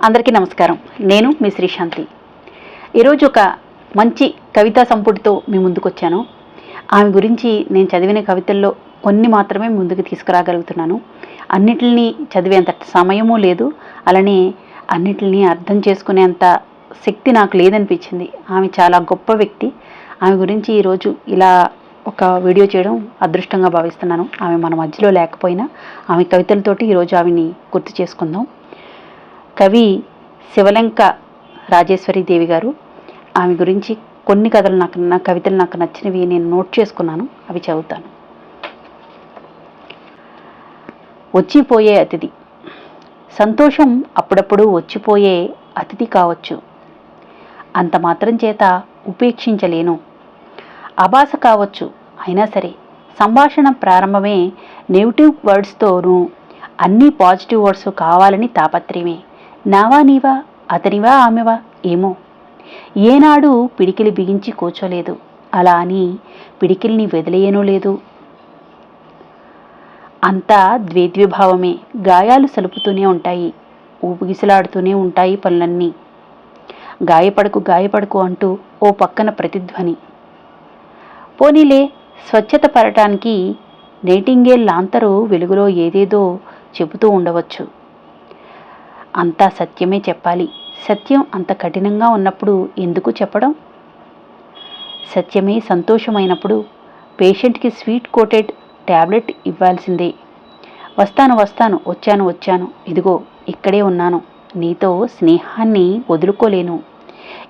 అందరికీ నమస్కారం. నేను మీ శ్రీశాంతి. ఈరోజు ఒక మంచి కవితా సంపుటితో మీ ముందుకు వచ్చాను ఆమె గురించి నేను చదివిన కవితల్లో కొన్ని మాత్రమే ముందుకు తీసుకురాగలుగుతున్నాను. అన్నిటిని చదివేంత సమయము లేదు. అలానే అన్నిటిని అర్థం చేసుకునేంత శక్తి నాకు లేదనిపించింది. ఆమె చాలా గొప్ప వ్యక్తి. ఆమె గురించి ఈరోజు ఇలా ఒక వీడియో చేయడం అదృష్టంగా భావిస్తున్నాను. ఆమె మన మధ్యలో లేకపోయినా ఆమె కవితలతోటి ఈరోజు ఆమెని గుర్తు చేసుకుందాం. కవి శివలంక రాజేశ్వరి దేవి గారు. ఆమె గురించి కొన్ని కథలు నాకు నా కవితలు నాకు నచ్చినవి నేను నోట్ చేసుకున్నాను. అవి చదువుతాను. వచ్చిపోయే అతిథి. సంతోషం అప్పుడప్పుడు వచ్చిపోయే అతిథి కావచ్చు. అంత మాత్రం చేత ఉపేక్షించలేను. అభాస కావచ్చు. అయినా సరే సంభాషణ ప్రారంభమే నెగిటివ్ వర్డ్స్తోనూ అన్నీ పాజిటివ్ వర్డ్స్ కావాలని తాపత్రయమే. నావా నీవా అతనివా ఆమెవా ఏమో. ఏనాడు పిడికిలి బిగించి కూర్చోలేదు. అలా అని పిడికిల్ని వదిలేయనూ లేదు. అంతా ద్వేద్విభావమే. గాయాలు సలుపుతూనే ఉంటాయి. ఊపిగిసలాడుతూనే ఉంటాయి పనులన్నీ. గాయపడకు గాయపడకు అంటూ ఓ పక్కన ప్రతిధ్వని. పోనీలే స్వచ్ఛత పడటానికి నేటింగేల్ లాంతరు వెలుగులో ఏదేదో చెబుతూ ఉండవచ్చు. అంతా సత్యమే చెప్పాలి. సత్యం అంత కఠినంగా ఉన్నప్పుడు ఎందుకు చెప్పడం? సత్యమే సంతోషమైనప్పుడు పేషెంట్కి స్వీట్ కోటెడ్ ట్యాబ్లెట్ ఇవ్వాల్సిందే. వస్తాను వస్తాను వచ్చాను వచ్చాను. ఇదిగో ఇక్కడే ఉన్నాను. నీతో స్నేహాన్ని వదులుకోలేను.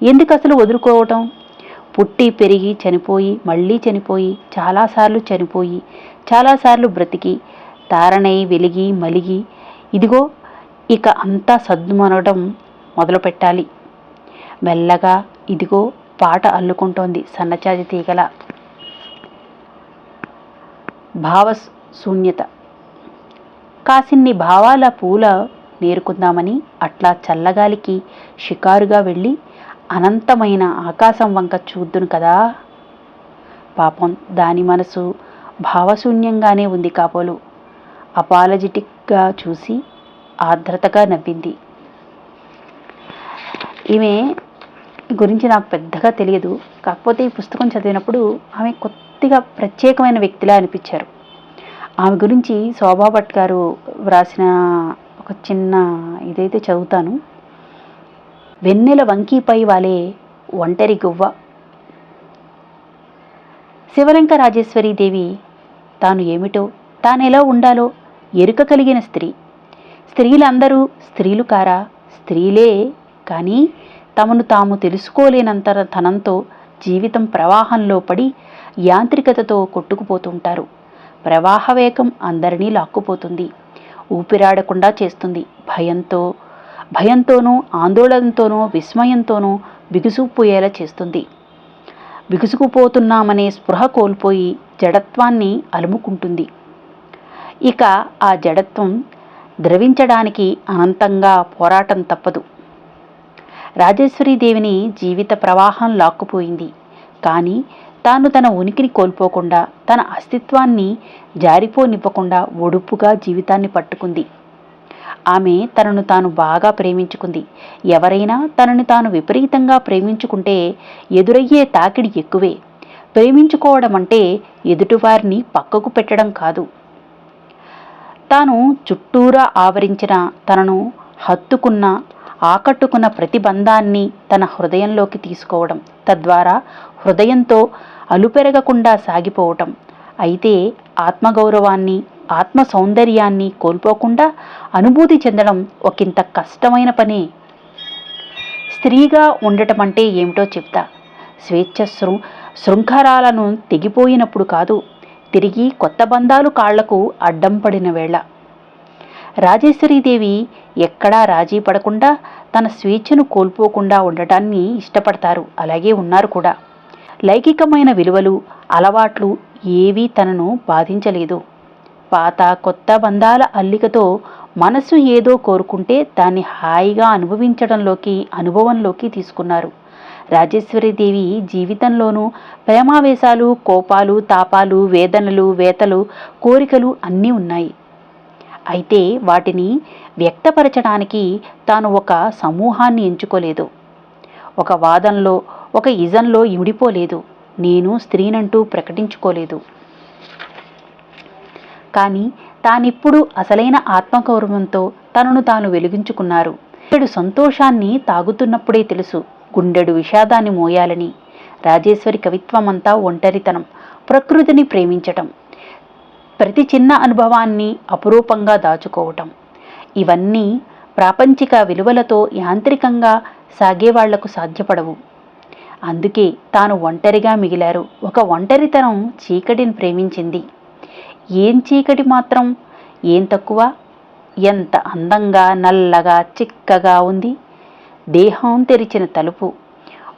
ఎందుకు అసలు వదులుకోవటం? పుట్టి పెరిగి చనిపోయి మళ్ళీ చనిపోయి చాలాసార్లు చనిపోయి చాలాసార్లు బ్రతికి తారణై వెలిగి మలిగి ఇదిగో ఇక అంతా సద్దుమనడం మొదలుపెట్టాలి. మెల్లగా ఇదిగో పాట అల్లుకుంటోంది సన్నచాజి తీగల. భావ శూన్యత కాసిన్ని భావాల పూల నేర్కుందామని అట్లా చల్లగాలికి షికారుగా వెళ్ళి అనంతమైన ఆకాశం వంక చూద్దును కదా. పాపం దాని మనసు భావశూన్యంగానే ఉంది కాపోలు అపాలజెటిక్గా చూసి ఆర్ద్రతగా నవ్వింది. ఈమె గురించి నాకు పెద్దగా తెలియదు. కాకపోతే ఈ పుస్తకం చదివినప్పుడు ఆమె కొద్దిగా ప్రత్యేకమైన వ్యక్తిలా అనిపించారు. ఆమె గురించి శోభా భట్ గారు వ్రాసిన ఒక చిన్న ఇదైతే చదువుతాను. వెన్నెల వంకీపై వాలే ఒంటరి గువ్వ. శివలంక రాజేశ్వరీ దేవి తాను ఏమిటో తానెలా ఉండాలో ఎరుక కలిగిన స్త్రీ. స్త్రీలందరూ స్త్రీలు కారా? స్త్రీలే. కానీ తమను తాము తెలుసుకోలేనంత తనంతో జీవితం ప్రవాహంలో పడి యాంత్రికతతో కొట్టుకుపోతుంటారు. ప్రవాహ వేగం అందరినీ లాక్కుపోతుంది. ఊపిరాడకుండా చేస్తుంది. భయంతో భయంతోనూ ఆందోళనతోనూ విస్మయంతోనూ బిగుసుకుపోయేలా చేస్తుంది. బిగుసుకుపోతున్నామనే స్పృహ కోల్పోయి జడత్వాన్ని అలుముకుంటుంది. ఇక ఆ జడత్వం ద్రవించడానికి అనంతంగా పోరాటం తప్పదు. రాజేశ్వరీదేవిని జీవిత ప్రవాహం లాక్కుపోయింది. కానీ తాను తన ఉనికిని కోల్పోకుండా తన అస్తిత్వాన్ని జారిపోనివ్వకుండా ఒడుపుగా జీవితాన్ని పట్టుకుంది. ఆమె తనను తాను బాగా ప్రేమించుకుంది. ఎవరైనా తనని తాను విపరీతంగా ప్రేమించుకుంటే ఎదురయ్యే తాకిడి ఎక్కువే. ప్రేమించుకోవడం అంటే ఎదుటివారిని పక్కకు పెట్టడం కాదు. తాను చుట్టూరా ఆవరించిన తనను హత్తుకున్న ఆకట్టుకున్న ప్రతిబంధాన్ని తన హృదయంలోకి తీసుకోవడం తద్వారా హృదయంతో అలుపెరగకుండా సాగిపోవటం. అయితే ఆత్మగౌరవాన్ని ఆత్మ సౌందర్యాన్ని కోల్పోకుండా అనుభూతి చెందడం ఒకంత కష్టమైన పనే. స్త్రీగా ఉండటం అంటే ఏమిటో చెప్తా. స్వేచ్ఛ శృ శృంఖరాలను తెగిపోయినప్పుడు కాదు. తిరిగి కొత్త బంధాలు కాళ్ళకు అడ్డం పడిన వేళ. రాజేశ్వరీదేవి ఎక్కడా రాజీ పడకుండా తన స్వేచ్ఛను కోల్పోకుండా ఉండటాన్ని ఇష్టపడతారు. అలాగే ఉన్నారు కూడా. లైంగికమైన విలువలు అలవాట్లు ఏవీ తనను బాధించలేదు. పాత కొత్త బంధాల అల్లికతో మనసు ఏదో కోరుకుంటే దాన్ని హాయిగా అనుభవించడంలోకి అనుభవంలోకి తీసుకున్నారు. రాజేశ్వరీదేవి జీవితంలోనూ ప్రేమావేశాలు కోపాలు తాపాలు వేదనలు వేతలు కోరికలు అన్నీ ఉన్నాయి. అయితే వాటిని వ్యక్తపరచడానికి తాను ఒక సమూహాన్ని ఎంచుకోలేదు. ఒక వాదంలో ఒక ఇజంలో ఇమిడిపోలేదు. నేను స్త్రీనంటూ ప్రకటించుకోలేదు. కానీ తానిప్పుడు అసలైన ఆత్మగౌరవంతో తనను తాను వెలిగించుకున్నారు. ఇతడు సంతోషాన్ని తాగుతున్నప్పుడే తెలుసు. గుండెడు విషాదాన్ని మోయాలని. రాజేశ్వరి కవిత్వమంతా ఒంటరితనం ప్రకృతిని ప్రేమించటం ప్రతి చిన్న అనుభవాన్ని అపురూపంగా దాచుకోవటం. ఇవన్నీ ప్రాపంచిక విలువలతో యాంత్రికంగా సాగేవాళ్ళకు సాధ్యపడవు. అందుకే తాను ఒంటరిగా మిగిలారు. ఒక ఒంటరితనం చీకటిని ప్రేమించింది. ఏం చీకటి మాత్రం? ఏం తక్కువ? ఎంత అందంగా నల్లగా చిక్కగా ఉంది. దేహం తెరిచిన తలుపు.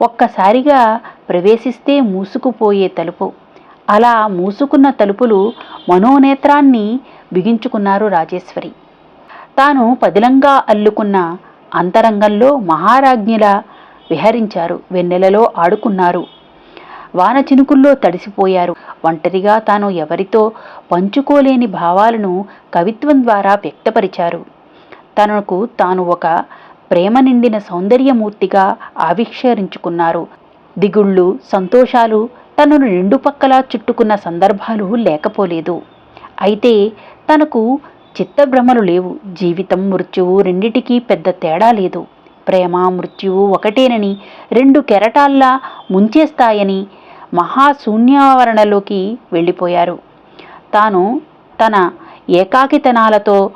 ఒక్కసారిగా ప్రవేశిస్తే మూసుకుపోయే తలుపు. అలా మూసుకున్న తలుపులు మనోనేత్రాన్ని బిగించుకున్నారు రాజేశ్వరి. తాను పదిలంగా అల్లుకున్న అంతరంగంలో మహారాజ్ఞిలా విహరించారు వెన్నెలలో ఆడుకున్నారు. వాన చినుకుల్లో తడిసిపోయారు. ఒంటరిగా తాను ఎవరితో పంచుకోలేని భావాలను కవిత్వం ద్వారా వ్యక్తపరిచారు. తనకు తాను ఒక ప్రేమ నిండిన సౌందర్యమూర్తిగా ఆవిష్కరించుకున్నారు. దిగుళ్ళు సంతోషాలు తనను రెండు పక్కలా చుట్టుకున్న సందర్భాలు లేకపోలేదు. అయితే తనకు చిత్తభ్రమలు లేవు. జీవితం మృత్యువు రెండిటికీ పెద్ద తేడా లేదు. ప్రేమ మృత్యువు ఒకటేనని రెండు కెరటాల్లా ముంచేస్తాయని మహాశూన్యావరణలోకి వెళ్ళిపోయారు. తాను తన ఏకాకితనాలతో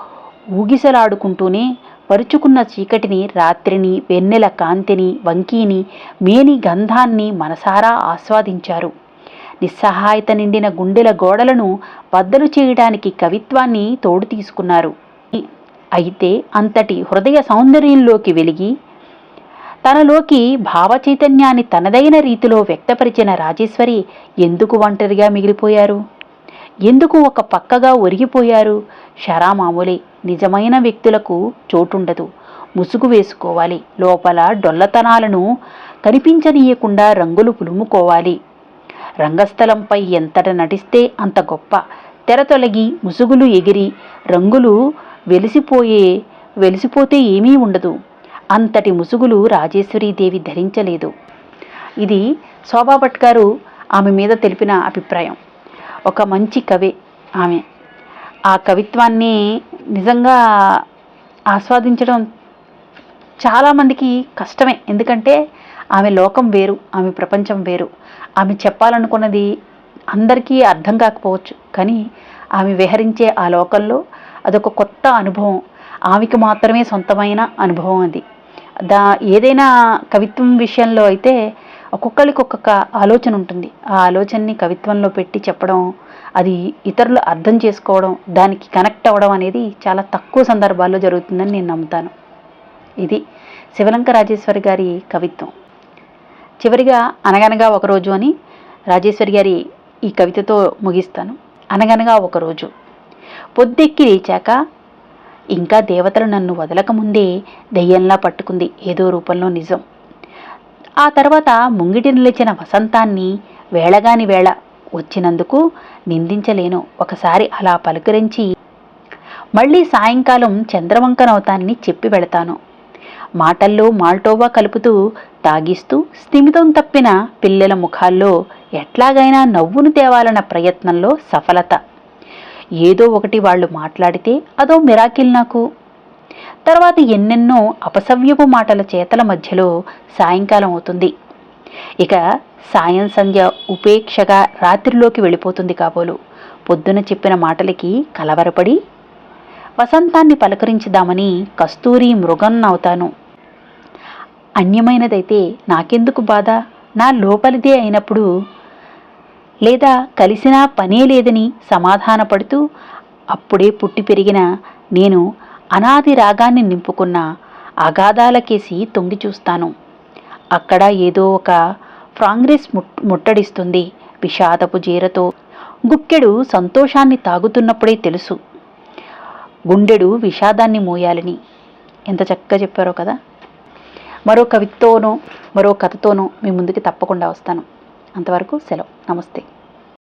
ఊగిసలాడుకుంటూనే పరుచుకున్న చీకటిని రాత్రిని వెన్నెల కాంతిని వంకీని మేని గంధాన్ని మనసారా ఆస్వాదించారు. నిస్సహాయత నిండిన గుండెల గోడలను బద్దలు చేయడానికి కవిత్వాన్ని తోడు తీసుకున్నారు. అయితే అంతటి హృదయ సౌందర్యంలోకి వెలిగి తనలోకి భావచైతన్యాన్ని తనదైన రీతిలో వ్యక్తపరిచిన రాజేశ్వరి ఎందుకు ఒంటరిగా మిగిలిపోయారు? ఎందుకు ఒక పక్కగా ఒరిగిపోయారు? షరా మామూలే నిజమైన వ్యక్తులకు చోటుండదు. ముసుగు వేసుకోవాలి. లోపల డొల్లతనాలను కనిపించనీయకుండా రంగులు పులుముకోవాలి. రంగస్థలంపై ఎంతట నటిస్తే అంత గొప్ప. తెర తొలగి ముసుగులు ఎగిరి రంగులు వెలిసిపోయే వెలిసిపోతే ఏమీ ఉండదు. అంతటి ముసుగులు రాజేశ్వరీదేవి ధరించలేదు. ఇది శోభా భట్ గారు ఆమె మీద తెలిపిన అభిప్రాయం. ఒక మంచి కవి ఆమె. ఆ కవిత్వాన్ని నిజంగా ఆస్వాదించడం చాలామందికి కష్టమే. ఎందుకంటే ఆమె లోకం వేరు ఆమె ప్రపంచం వేరు. ఆమె చెప్పాలనుకున్నది అందరికీ అర్థం కాకపోవచ్చు. కానీ ఆమె విహరించే ఆ లోకంలో అదొక కొత్త అనుభవం. ఆమెకు మాత్రమే సొంతమైన అనుభవం అది. దా ఏదైనా కవిత్వం విషయంలో అయితే ఒక్కొక్కరికి ఒక్కొక్క ఆలోచన ఉంటుంది. ఆ ఆలోచనని కవిత్వంలో పెట్టి చెప్పడం అది ఇతరులు అర్థం చేసుకోవడం దానికి కనెక్ట్ అవ్వడం అనేది చాలా తక్కువ సందర్భాల్లో జరుగుతుందని నేను నమ్ముతాను. ఇది శివలంక రాజేశ్వరి గారి కవిత్వం. చివరిగా అనగనగా ఒకరోజు అని రాజేశ్వరి గారి ఈ కవితతో ముగిస్తాను. అనగనగా ఒకరోజు పొద్దెక్కి లేచాక ఇంకా దేవతలు నన్ను వదలకముందే దెయ్యంలా పట్టుకుంది. ఏదో రూపంలో నిజం. ఆ తర్వాత ముంగిటి నిలిచిన వసంతాన్ని వేళగాని వేళ వచ్చినందుకు నిందించలేను. ఒకసారి అలా పలుకరించి మళ్ళీ సాయంకాలం చంద్రవంకనవుతాన్ని చెప్పి వెళతాను. మాటల్లో మాల్టోవా కలుపుతూ తాగిస్తూ స్థిమితం తప్పిన పిల్లల ముఖాల్లో ఎట్లాగైనా నవ్వును తేవాలన్న ప్రయత్నంలో సఫలత. ఏదో ఒకటి వాళ్ళు మాట్లాడితే అదో మిరాకిల్ నాకు. తర్వాత ఎన్నెన్నో అపసవ్యపు మాటల చేతల మధ్యలో సాయంకాలం అవుతుంది. ఇక సాయం సంధ్య ఉపేక్షగా రాత్రిలోకి వెళ్ళిపోతుంది కాబోలు. పొద్దున చెప్పిన మాటలకి కలవరపడి వసంతాన్ని పలకరించుదామని కస్తూరి మృగన్నవుతాను అవుతాను అన్యమైనదైతే నాకెందుకు బాధ? నా లోపలిదే అయినప్పుడు లేదా కలిసినా పనే లేదని సమాధానపడుతూ అప్పుడే పుట్టి పెరిగిన నేను అనాది రాగాన్ని నింపుకున్న అగాధాలకేసి తొంగి చూస్తాను. అక్కడ ఏదో ఒక ఫ్రాంగ్రెస్ ముట్టడిస్తుంది విషాదపు జీరతో. గుక్కెడు సంతోషాన్ని తాగుతున్నప్పుడే తెలుసు. గుండెడు విషాదాన్ని మోయాలని. ఎంత చక్కగా చెప్పారో కదా. మరో కవితోనో మరో కథతోనో మీ ముందుకి తప్పకుండా వస్తాను. అంతవరకు సెలవు. నమస్తే.